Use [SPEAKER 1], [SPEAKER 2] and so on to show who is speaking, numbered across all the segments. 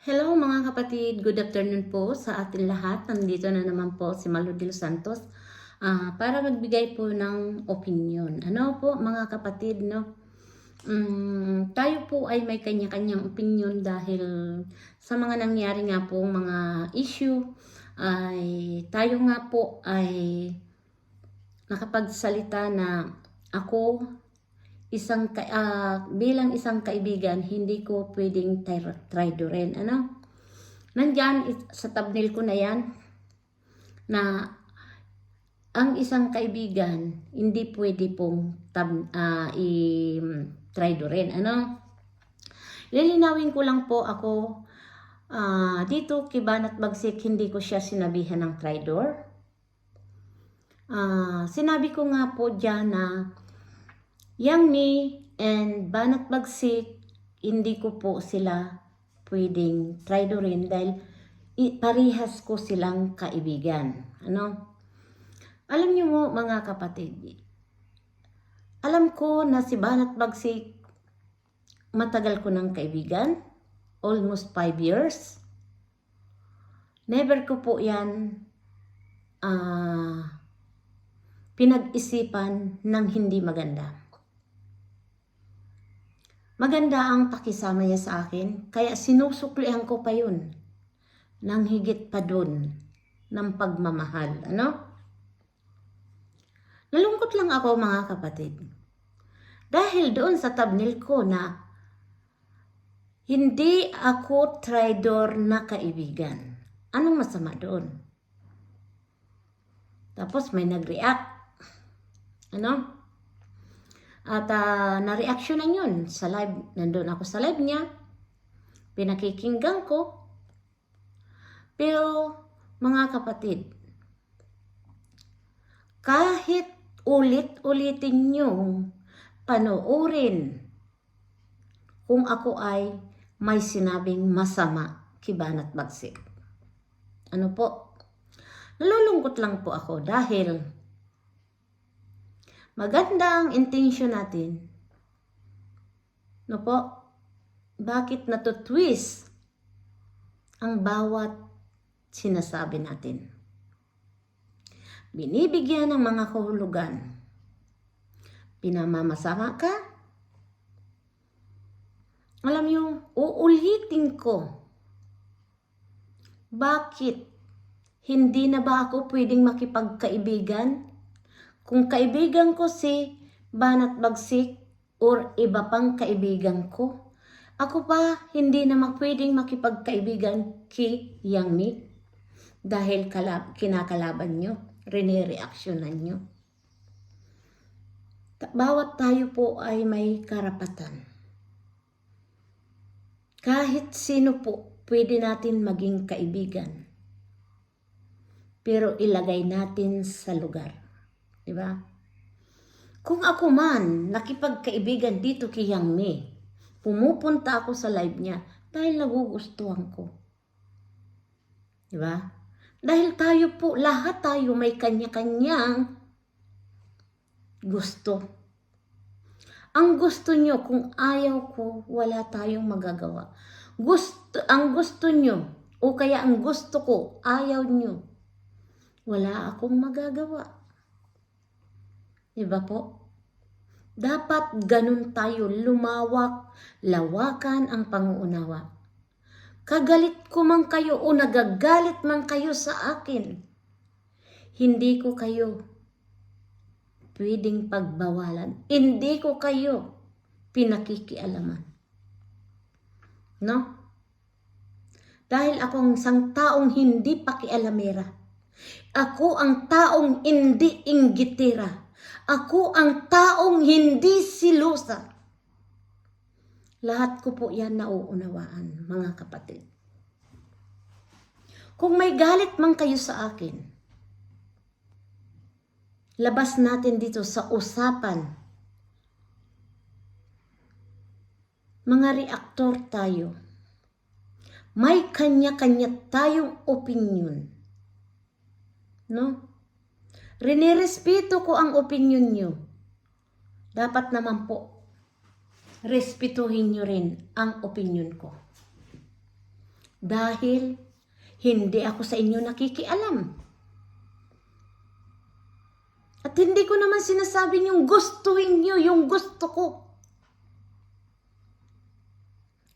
[SPEAKER 1] Hello mga kapatid, good afternoon po sa atin lahat. Nandito na naman po si los Santos ah, para magbigay po ng opinion. Ano po mga kapatid, no? Mm, tayo po ay may kanya-kanyang opinion dahil sa mga nangyari nga po mga issue ay tayo nga po ay nakapagsalita na ako isang ah, bilang isang kaibigan, hindi ko pwedeng traidorin. Ano? Nandyan is- sa thumbnail ko na yan na ang isang kaibigan hindi pwede pong tab, ah, i-traidorin. Ano? Lilinawin ko lang po ako ah, dito kay Banat Bagsik hindi ko siya sinabihan ng traidor. Ah, sinabi ko nga po diyan na Yang Ni and Banat Bagsik, hindi ko po sila pwedeng traidorin dahil i- parihas ko silang kaibigan. Ano? Alam niyo mo mga kapatid, alam ko na si Banat Bagsik matagal ko ng kaibigan, almost 5 years. Never ko po yan ah, pinag-isipan ng hindi maganda. Maganda ang pakisama niya sa akin, kaya sinusuklihan ko pa yun ng higit pa dun ng pagmamahal. Ano? Nalungkot lang ako mga kapatid. Dahil doon sa thumbnail ko na hindi ako traidor na kaibigan. Anong masama doon? Tapos may nag-react. Ano? At uh, na-reactionan yun sa live. Nandun ako sa live niya. Pinakikinggan ko. Pero, mga kapatid, kahit ulit-ulitin nyo panoorin kung ako ay may sinabing masama kibanat bagsik. Ano po? Nalulungkot lang po ako dahil maganda ang intention natin. No po? Bakit natutwist ang bawat sinasabi natin? Binibigyan ng mga kahulugan. Pinamamasama ka? Alam niyo, uulitin ko. Bakit? Hindi na ba ako pwedeng makipagkaibigan? Kung kaibigan ko si Banat Bagsik or iba pang kaibigan ko, ako pa hindi na pwedeng makipagkaibigan kay Yang Mi dahil kalab kinakalaban nyo, rinireaksyonan nyo. Bawat tayo po ay may karapatan. Kahit sino po, pwede natin maging kaibigan. Pero ilagay natin sa lugar. Di ba? Kung ako man nakipagkaibigan dito kay Yang Mi, pumupunta ako sa live niya dahil nagugustuhan ko. Di ba? Dahil tayo po, lahat tayo may kanya-kanyang gusto. Ang gusto nyo, kung ayaw ko, wala tayong magagawa. Gusto, ang gusto nyo, o kaya ang gusto ko, ayaw nyo, wala akong magagawa. Diba po? Dapat ganun tayo lumawak, lawakan ang panguunawa. Kagalit ko man kayo o nagagalit man kayo sa akin, hindi ko kayo pwedeng pagbawalan. Hindi ko kayo pinakikialaman. No? Dahil ako ang isang taong hindi pakialamera. Ako ang taong hindi inggitira. Ako ang taong hindi silusa. Lahat ko po yan nauunawaan, mga kapatid. Kung may galit man kayo sa akin, labas natin dito sa usapan. Mga reaktor tayo. May kanya-kanya tayong opinion. No? Rinirespeto ko ang opinion nyo. Dapat naman po, respetuhin nyo rin ang opinion ko. Dahil hindi ako sa inyo nakikialam. At hindi ko naman sinasabi yung gustuhin nyo, yung gusto ko.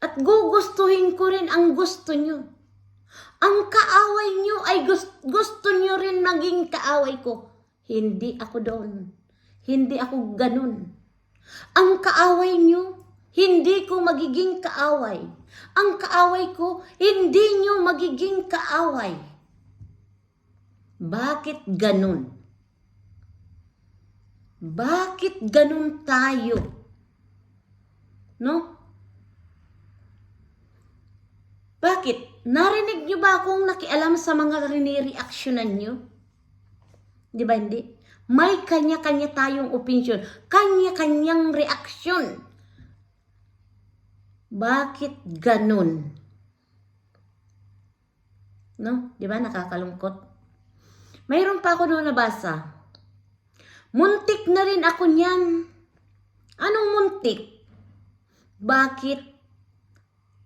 [SPEAKER 1] At gugustuhin ko rin ang gusto nyo. Ang kaaway nyo ay gusto, gusto nyo rin maging kaaway ko. Hindi ako doon. Hindi ako ganun. Ang kaaway nyo, hindi ko magiging kaaway. Ang kaaway ko, hindi nyo magiging kaaway. Bakit ganun? Bakit ganun tayo? No? Bakit? Narinig nyo ba akong nakialam sa mga rinireaksyonan nyo? Di ba hindi? May kanya-kanya tayong opinion. Kanya-kanyang reaksyon. Bakit ganun? No? Di ba? Nakakalungkot. Mayroon pa ako doon nabasa. Muntik na rin ako niyan. Anong muntik? Bakit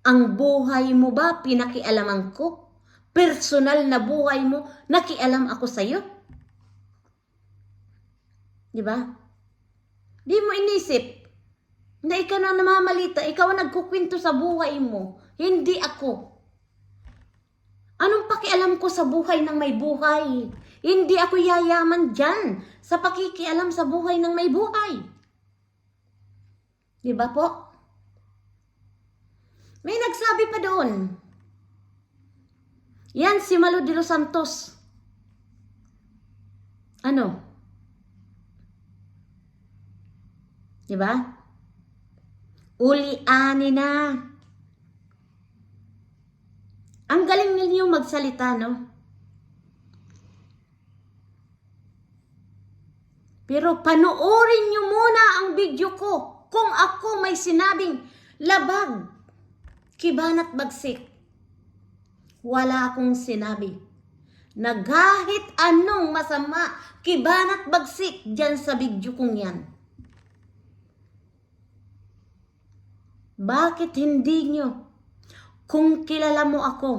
[SPEAKER 1] ang buhay mo ba pinakialaman ko? Personal na buhay mo, nakialam ako sa'yo? Di ba? Di mo inisip na ikaw na namamalita, ikaw ang nagkukwento sa buhay mo, hindi ako. Anong pakialam ko sa buhay ng may buhay? Hindi ako yayaman dyan sa pakikialam sa buhay ng may buhay. Di ba po? May nagsabi pa doon. Yan si Malo de los Santos. Ano? Di ba? Uli-ani na. Ang galing ninyo magsalita, no? Pero panoorin nyo muna ang video ko kung ako may sinabing labag, kibanat bagsik. Wala akong sinabi na kahit anong masama, kibanat bagsik dyan sa video kong yan. Bakit hindi nyo? Kung kilala mo ako,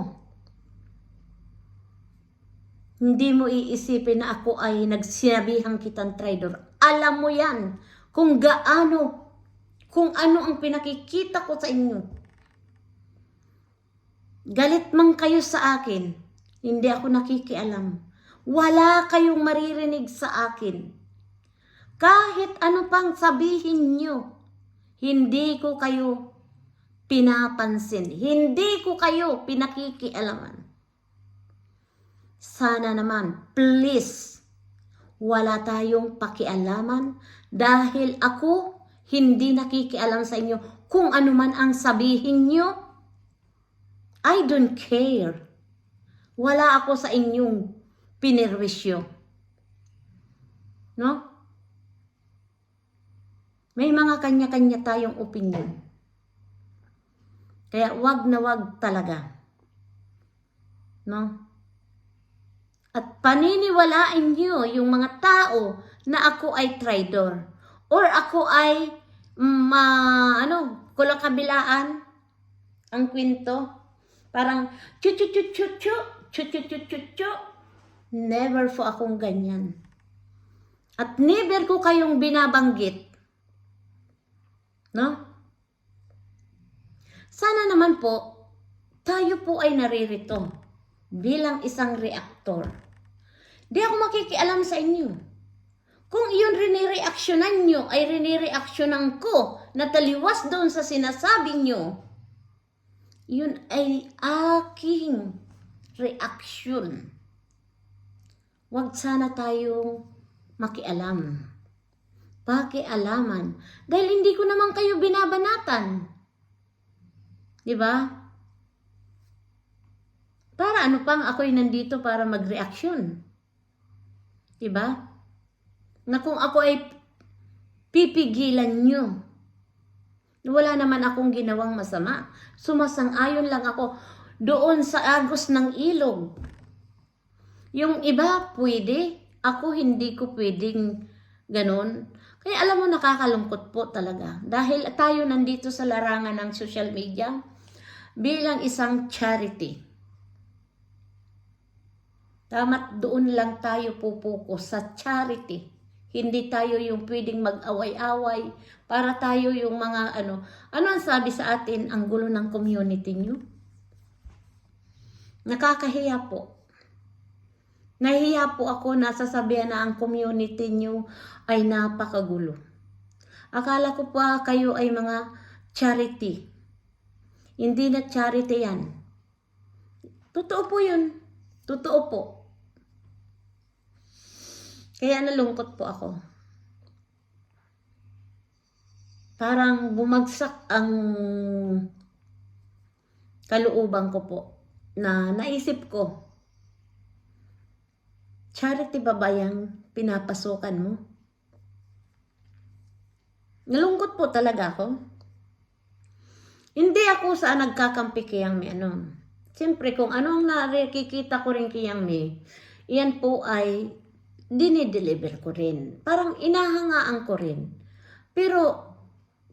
[SPEAKER 1] hindi mo iisipin na ako ay nagsinabihang kitang traidor. Alam mo yan kung gaano, kung ano ang pinakikita ko sa inyo. Galit man kayo sa akin, hindi ako nakikialam. Wala kayong maririnig sa akin. Kahit ano pang sabihin nyo, hindi ko kayo pinapansin. Hindi ko kayo pinakikialaman. Sana naman, please, wala tayong pakialaman dahil ako hindi nakikialam sa inyo kung ano man ang sabihin nyo. I don't care. Wala ako sa inyong pinirwisyo. No? May mga kanya-kanya tayong opinion. Kaya wag na wag talaga. No? At paniniwalaan nyo yung mga tao na ako ay traitor. Or ako ay, mm, ah, ano, kulakabilaan ang kwento. Parang, chu chu chu chu chu, chu chu chu chu chu. Never po akong ganyan. At never ko kayong binabanggit. No? Sana naman po, tayo po ay naririto bilang isang reaktor. Di ako makikialam sa inyo. Kung iyon rinireaksyonan nyo ay rinireaksyonan ko na taliwas doon sa sinasabi nyo, yun ay aking reaksyon. Huwag sana tayong makialam. Pakialaman. Dahil hindi ko naman kayo binabanatan. Di ba? Para ano pang ako'y nandito para mag-reaksyon. Di ba? Na kung ako ay pipigilan nyo. Wala naman akong ginawang masama. Sumasang-ayon lang ako doon sa agos ng ilog. Yung iba pwede, ako hindi ko pwedeng ganun. Kaya alam mo, nakakalungkot po talaga. Dahil tayo nandito sa larangan ng social media, bilang isang charity. Damat doon lang tayo pupukus sa charity. Hindi tayo yung pwedeng mag-away-away para tayo yung mga ano. Ano ang sabi sa atin ang gulo ng community nyo? Nakakahiya po. Nahihiya po ako na sasabihan na ang community nyo ay napakagulo. Akala ko pa kayo ay mga charity. Hindi na charity yan. Totoo po yun. Totoo po. Kaya nalungkot po ako. Parang bumagsak ang kalooban ko po na naisip ko, charity ba ba yung pinapasukan mo? Nalungkot po talaga ako. Hindi ako sa nagkakampi kayang may ano. Siyempre, kung anong nakikita ko rin kayang may, iyan po ay dinideliver ko rin. Parang inahangaan ko rin. Pero,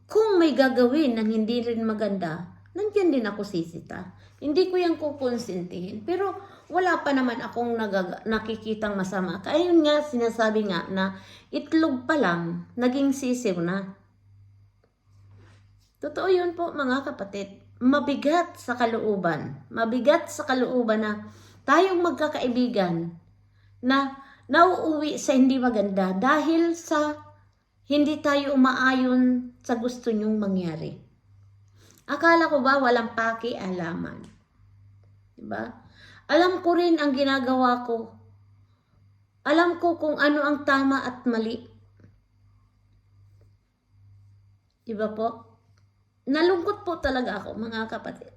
[SPEAKER 1] kung may gagawin ng hindi rin maganda, nandiyan din ako sisita. Hindi ko yan kukonsintihin. Pero, wala pa naman akong nakikitang masama. Kaya yun nga, sinasabi nga na itlog pa lang, naging sisiw na. Totoo yun po mga kapatid. Mabigat sa kalooban. Mabigat sa kalooban na tayong magkakaibigan na nauuwi sa hindi maganda dahil sa hindi tayo umaayon sa gusto nyong mangyari. Akala ko ba walang pakialaman? Diba? Alam ko rin ang ginagawa ko. Alam ko kung ano ang tama at mali. Diba po? Nalungkot po talaga ako mga kapatid.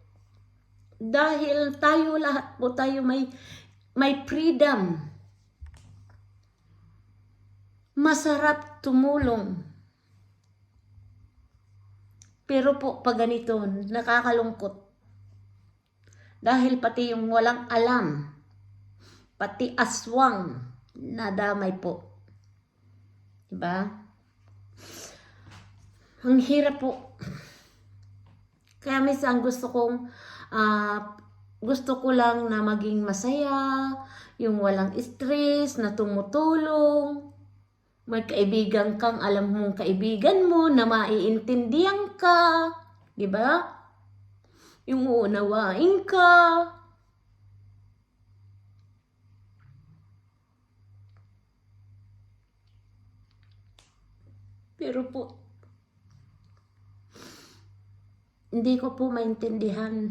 [SPEAKER 1] Dahil tayo lahat po tayo may may freedom. Masarap tumulong. Pero po pag ganito, nakakalungkot. Dahil pati yung walang alam, pati aswang, nadamay po. Diba? Ang hirap po. Kaya minsan gusto kong ah, gusto ko lang na maging masaya, yung walang stress, na tumutulong. May kaibigan kang alam mong kaibigan mo na maiintindihan ka. Di ba? Yung uunawain ka. Pero po, hindi ko po maintindihan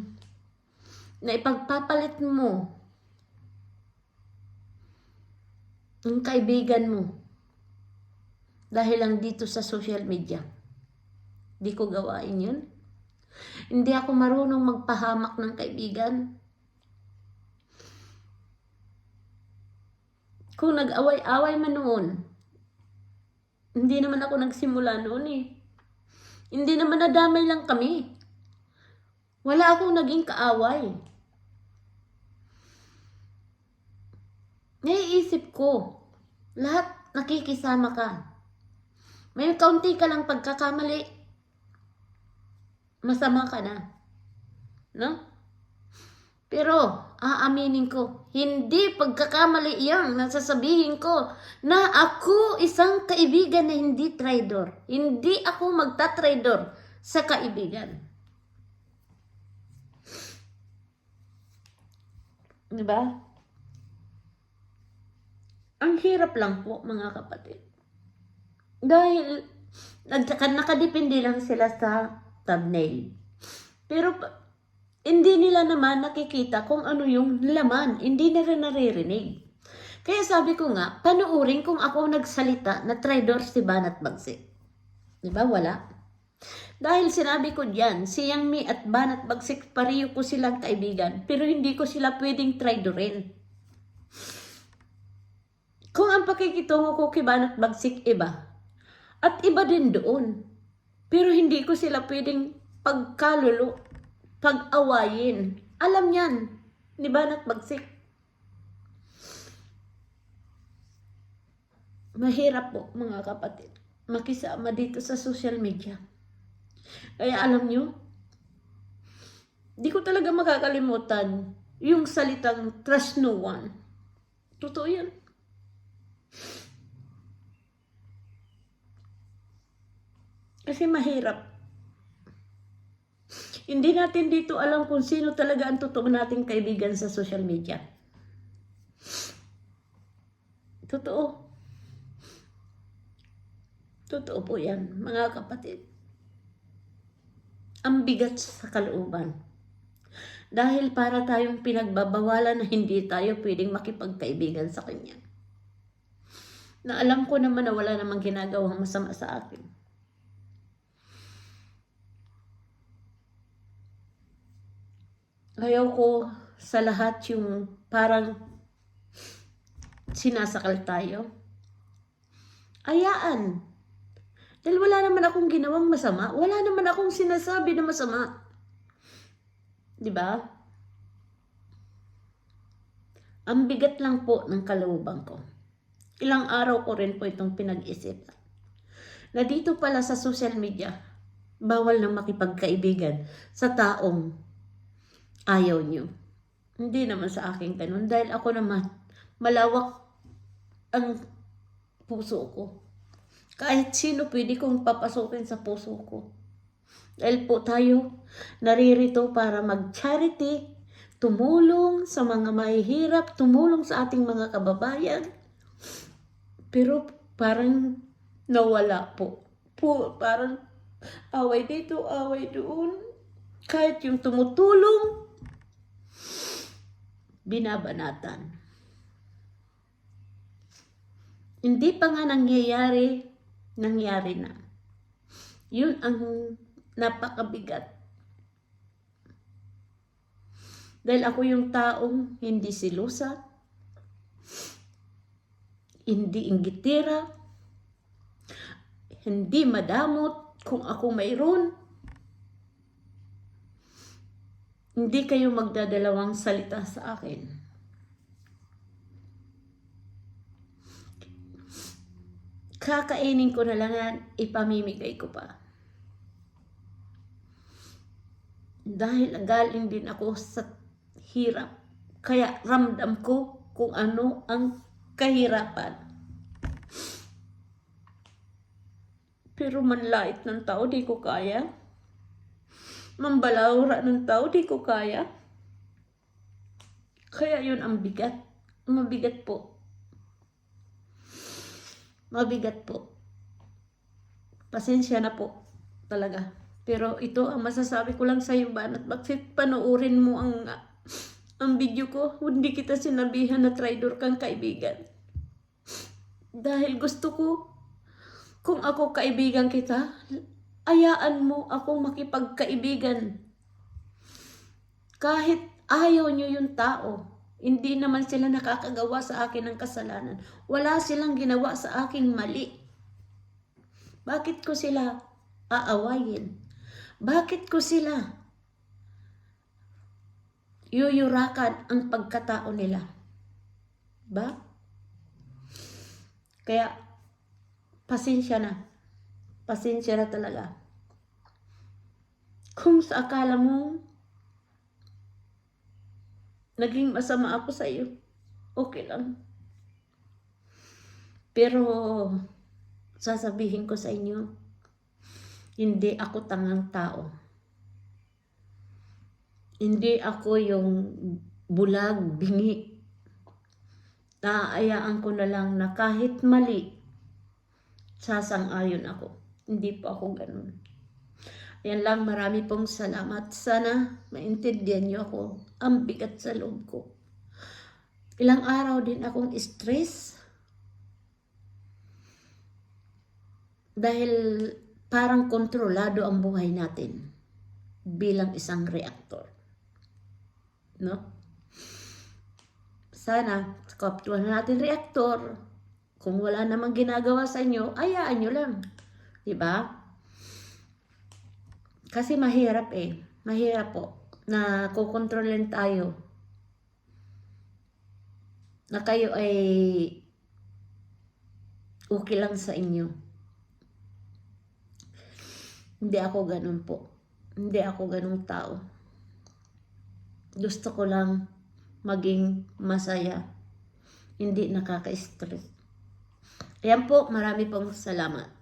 [SPEAKER 1] na ipagpapalit mo ang kaibigan mo dahil lang dito sa social media. Hindi ko gawain yun. Hindi ako marunong magpahamak ng kaibigan. Kung nag-away-away man noon, hindi naman ako nagsimula noon eh. Hindi naman nadamay lang kami. Wala akong naging kaaway. Naiisip ko, lahat nakikisama ka. May kaunti ka lang pagkakamali, masama ka na. No? Pero, aaminin ko, hindi pagkakamali yan nasasabihin ko na ako isang kaibigan na hindi traidor. Hindi ako magta-traidor sa kaibigan. Diba? Ang hirap lang po, mga kapatid. Dahil, nakadepende lang sila sa thumbnail. Pero, hindi nila naman nakikita kung ano yung laman. Hindi nila naririnig. Kaya sabi ko nga, panuurin kung ako nagsalita na traidor si Banat Bagsik. Di ba? Wala. Dahil sinabi ko diyan, si Yang Mi at Banat Bagsik, pariyo ko silang kaibigan. Pero hindi ko sila pwedeng traidorin. Kung ang pakikitungo ko kay Banat Bagsik iba, at iba din doon. Pero hindi ko sila pwedeng pagkalulo, pag-awayin. Alam yan, ni Banat Bagsik. Mahirap po mga kapatid makisama dito sa social media. Kaya alam nyo,
[SPEAKER 2] Di ko talaga makakalimutan yung salitang trust no one. Totoo yan. Kasi mahirap. Hindi natin dito alam kung sino talaga ang totoo nating kaibigan sa social media. Totoo. Totoo po yan, mga kapatid. Ang bigat sa kalooban. Dahil para tayong pinagbabawalan na hindi tayo pwedeng makipagkaibigan sa Kanya. Na alam ko naman na wala namang ginagawang masama sa akin. Ayaw ko sa lahat yung parang sinasakal tayo. Ayaan. Dahil wala naman akong ginawang masama. Wala naman akong sinasabi na masama. Di ba? Ang bigat lang po ng kalooban ko. Ilang araw ko rin po itong pinag-isipan. Na dito pala sa social media, bawal na makipagkaibigan sa taong ayaw nyo. Hindi naman sa akin ganun. Dahil ako naman, malawak ang puso ko. Kahit sino pwede kong papasukin sa puso ko. Dahil po tayo naririto para mag-charity, tumulong sa mga mahihirap, tumulong sa ating mga kababayan. Pero parang nawala po. po parang away dito, away doon. Kahit yung tumutulong, binabanatan. Hindi pa nga nangyayari, nangyari na. Yun ang napakabigat. Dahil ako yung taong hindi silusa, hindi inggitira, hindi madamot kung ako mayroon. Hindi kayo magdadalawang salita sa akin. Kakainin ko na lang yan, ipamimigay ko pa. Dahil galing din ako sa hirap. Kaya ramdam ko kung ano ang kahirapan. Pero manlait ng tao, di ko kaya. Mambalawra ng tao, di ko kaya. Kaya yun ang bigat. Mabigat po. Mabigat po. Pasensya na po. Talaga. Pero ito ang masasabi ko lang sa iyo, Banat. Bakit panoorin mo ang ang video ko? Hindi kita sinabihan na traitor kang kaibigan. Dahil gusto ko, kung ako kaibigan kita, ayaan mo akong makipagkaibigan. Kahit ayaw nyo yung tao, hindi naman sila nakakagawa sa akin ng kasalanan. Wala silang ginawa sa aking mali. Bakit ko sila aawayin? Bakit ko sila yuyurakan ang pagkatao nila? Ba? Kaya, pasensya na. Pasensya na talaga. Kung sa akala mo, naging masama ako sa iyo, okay lang. Pero, sasabihin ko sa inyo, hindi ako tangang tao. Hindi ako yung bulag, bingi. Naayaan ko na lang na kahit mali, sasang-ayon ako. Hindi po ako ganun. Yan lang, marami pong salamat. Sana maintindihan niyo ako. Ang bigat sa loob ko. Ilang araw din akong stress. Dahil parang kontrolado ang buhay natin bilang isang reaktor. No? Sana, kaptuan natin reaktor. Kung wala namang ginagawa sa inyo, ayaan nyo lang. Diba? Kasi mahirap eh. Mahirap po na kukontrolin tayo. Na kayo ay okay lang sa inyo. Hindi ako ganun po. Hindi ako ganung tao. Gusto ko lang maging masaya. Hindi nakaka-stress. Ayan po, marami pong salamat.